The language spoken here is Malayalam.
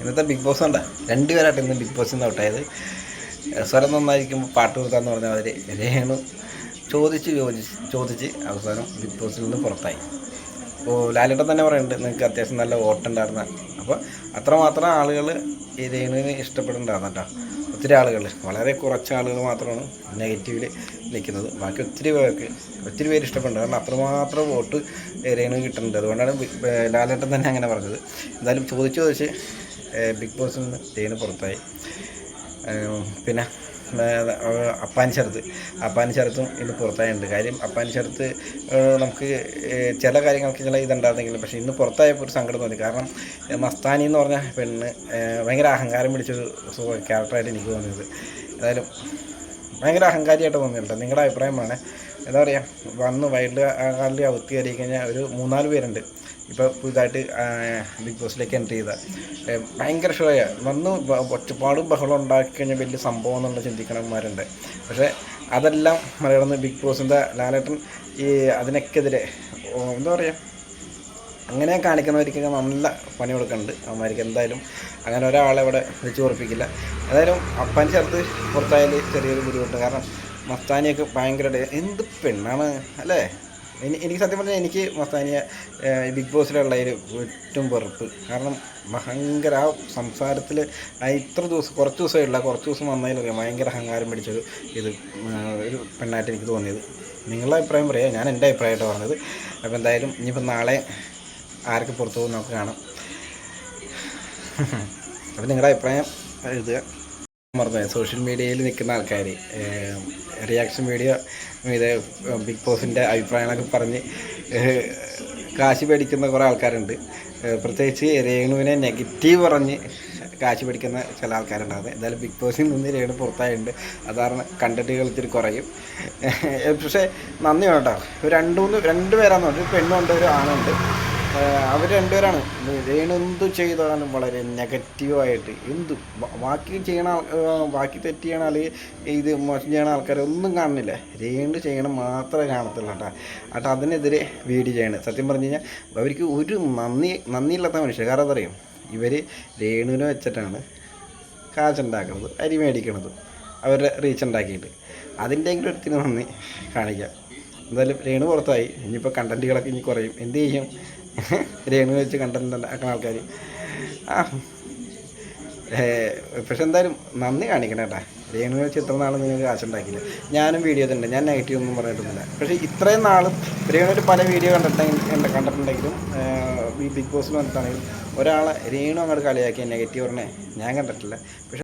ഇന്നത്തെ ബിഗ് ബോസ് ഉണ്ടാ രണ്ടുപേരായിട്ട് ഇന്ന് ബിഗ് ബോസിൽ നിന്ന് ഔട്ടായത് സ്വരം നന്നായിരിക്കുമ്പോൾ പാട്ട് കൊടുക്കാന്ന് പറഞ്ഞ അവർ രേണു ചോദിച്ച് ചോദിച്ച് ചോദിച്ച് അവസാനം ബിഗ് ബോസിൽ നിന്ന് പുറത്തായി. അപ്പോൾ ലാലേട്ടൻ തന്നെ പറയുന്നുണ്ട് നിങ്ങൾക്ക് അത്യാവശ്യം നല്ല ഓട്ടുണ്ടായിരുന്ന അപ്പോൾ അത്രമാത്രം ആളുകൾ രേണുവിനെ ഇഷ്ടപ്പെടുന്നുണ്ടായിരുന്നു കേട്ടോ ഒത്തിരി ആളുകൾ വളരെ കുറച്ച് ആളുകൾ മാത്രമാണ് നെഗറ്റീവിൽ നിൽക്കുന്നത്. ബാക്കി ഒത്തിരി പേർക്ക് ഒത്തിരി പേര് ഇഷ്ടപ്പെടുന്നുണ്ട് കാരണം അത്രമാത്രം വോട്ട് രേണു കിട്ടുന്നുണ്ട്. അതുകൊണ്ടാണ് ലാലേട്ടൻ തന്നെ അങ്ങനെ പറഞ്ഞത്. എന്തായാലും ചോദിച്ചു ചോദിച്ച് ബിഗ് ബോസിൽ നിന്ന് രേണു പുറത്തായി. പിന്നെ ഏർ അപ്പാനി ശരത്ത്. അപ്പാനി ശരത്തും ഇന്ന് പുറത്തായിട്ടുണ്ട് കാര്യം അപ്പാനി ശരത്ത് ഏർ നമുക്ക് ചില കാര്യങ്ങൾക്ക് ചില ഇതുണ്ടായിരുന്നെങ്കിലും പക്ഷേ ഇന്ന് പുറത്തായപ്പോൾ ഒരു സങ്കടം തോന്നി. കാരണം മസ്താനി എന്ന് പറഞ്ഞ പെണ്ണ് ഭയങ്കര അഹങ്കാരം പിടിച്ചൊരു ക്യാരക്ടറായിട്ട് എനിക്ക് തോന്നിയത്. ഏതായാലും ഭയങ്കര അഹങ്കാരിയായിട്ട് തോന്നിയിട്ടുണ്ട്. നിങ്ങളുടെ അഭിപ്രായമാണ്. എന്താ പറയുക വന്ന് വൈൽഡ് കാർഡിൽ അവത്തി കയറി കഴിഞ്ഞാൽ ഒരു മൂന്നാൽ പേരുണ്ട്. ഇപ്പോൾ പുതുതായിട്ട് ബിഗ് ബോസിലേക്ക് എന്റർ ചെയ്ത. ഭയങ്കര ഷോയ വന്ന് ഒറ്റപ്പാടും ബഹളം ഉണ്ടാക്കി കഴിഞ്ഞാൽ വലിയ സംഭവം എന്നുള്ള ചിന്തിക്കണന്മാരുണ്ട് പക്ഷേ അതെല്ലാം മറികടന്ന് ബിഗ് ബോസിന്റെ ലാലേട്ടൻ ഈ അതിനൊക്കെതിരെ എന്താ പറയുക അങ്ങനെ കാണിക്കുന്നവർക്കൊക്കെ നല്ല പണി കൊടുക്കുന്നുണ്ട്. അവന്മാർക്ക് എന്തായാലും അങ്ങനെ ഒരാളെ ഇവിടെ വെച്ച് ഉറപ്പിക്കില്ല. എന്തായാലും അപ്പാന്റെ ചേർത്ത് പുറത്തായാൽ ചെറിയൊരു ബുദ്ധിമുട്ട്. കാരണം മസ്താനിയൊക്കെ ഭയങ്കര എന്ത് പെണ്ണാണ് അല്ലേ? എനി- എനിക്ക് സത്യം പറഞ്ഞാൽ എനിക്ക് മസ്താനിയ ബിഗ് ബോസിലുള്ള ഒരു ഏറ്റവും വെറുപ്പ്. കാരണം ഭയങ്കര ആ സംസാരത്തിൽ ഇത്ര ദിവസം കുറച്ച് ദിവസമേ ഉള്ള. കുറച്ച് ദിവസം വന്നതിലറിയാം ഭയങ്കര അഹങ്കാരം പിടിച്ചൊരു ഇത് ഒരു പെണ്ണായിട്ട് എനിക്ക് തോന്നിയത്. നിങ്ങളുടെ അഭിപ്രായം പറയാം. ഞാൻ എന്റെ അഭിപ്രായമായിട്ട് പറഞ്ഞത്. അപ്പോൾ എന്തായാലും ഇനിയിപ്പോൾ നാളെ ആരൊക്കെ പുറത്തു പോകും നമുക്ക് കാണാം. അപ്പോൾ നിങ്ങളുടെ അഭിപ്രായം എഴുതുക. മറന്നു സോഷ്യൽ മീഡിയയിൽ നിൽക്കുന്ന ആൾക്കാർ റിയാക്ഷൻ വീഡിയോ ഇത് ബിഗ് ബോസിന്റെ അഭിപ്രായങ്ങളൊക്കെ പറഞ്ഞ് കാശ് പേടിക്കുന്ന കുറേ ആൾക്കാരുണ്ട്. പ്രത്യേകിച്ച് രേണുവിനെ നെഗറ്റീവ് പറഞ്ഞ് കാശ് പിടിക്കുന്ന ചില ആൾക്കാരുണ്ടാകുന്നത് എന്തായാലും ബിഗ് ബോസിൽ നിന്ന് രേണു പുറത്തായിട്ടുണ്ട്. അതാണ് കണ്ടന്റുകൾ ഇത്തിരി കുറയും. പക്ഷേ നന്ദി കേട്ടോ. ഒരു രണ്ട് മൂന്ന് രണ്ട് പേരാണെന്നുണ്ട് പെണ്ണുണ്ട് ഒരു ആണുണ്ട്. അവർ രണ്ടുപേരാണ്. രേണു എന്തു ചെയ്താലും വളരെ നെഗറ്റീവായിട്ട് എന്തു ബാക്കി ചെയ്യണ ബാക്കി തെറ്റ് ചെയ്യണ അല്ലെങ്കിൽ ഇത് മോശം ചെയ്യണ ആൾക്കാരെ ഒന്നും കാണുന്നില്ല. രേണു ചെയ്യണം മാത്രമേ കാണത്തുള്ളൂ കേട്ടോ. കേട്ടോ അതിനെതിരെ വീഡിയോ ചെയ്യണം. സത്യം പറഞ്ഞു കഴിഞ്ഞാൽ അവർക്ക് ഒരു നന്ദി നന്ദിയില്ലാത്ത മനുഷ്യർ. കാരണം എന്താ ഇവർ രേണുവിനെ വെച്ചിട്ടാണ് കാശുണ്ടാക്കുന്നത് അരി മേടിക്കണത് അവരുടെ റീച്ച് ഉണ്ടാക്കിയിട്ട്. അതിന്റെങ്കിലും ഒരുത്തിന് നന്ദി കാണിക്കാം. എന്തായാലും രേണു പുറത്തായി. ഇനിയിപ്പോൾ കണ്ടന്റുകളൊക്കെ ഇനി കുറയും. എന്ത് ചെയ്യും? രേണു വെച്ച് ഉണ്ടാക്കുന്ന ആൾക്കാർ ആ പക്ഷെ എന്തായാലും നന്ദി കാണിക്കണം കേട്ടാ. രേണു വെച്ച് ഇത്ര നാൾ നിങ്ങൾക്ക് കാശുണ്ടാക്കിയില്ല. ഞാനും വീഡിയോ തന്നെ ഞാൻ നെഗറ്റീവ് ഒന്നും പറഞ്ഞിട്ടൊന്നുമില്ല. പക്ഷേ ഇത്രയും നാളും രേണുവിന്റെ പല വീഡിയോ കണ്ടിട്ടുണ്ടെങ്കിൽ കണ്ടിട്ടുണ്ടെങ്കിലും ഈ ബിഗ് ബോസിൽ വന്നിട്ടാണെങ്കിലും ഒരാളെ രേണു അങ്ങോട്ട് കളിയാക്കിയ നെഗറ്റീവ് പറഞ്ഞേ ഞാൻ കണ്ടിട്ടില്ല. പക്ഷെ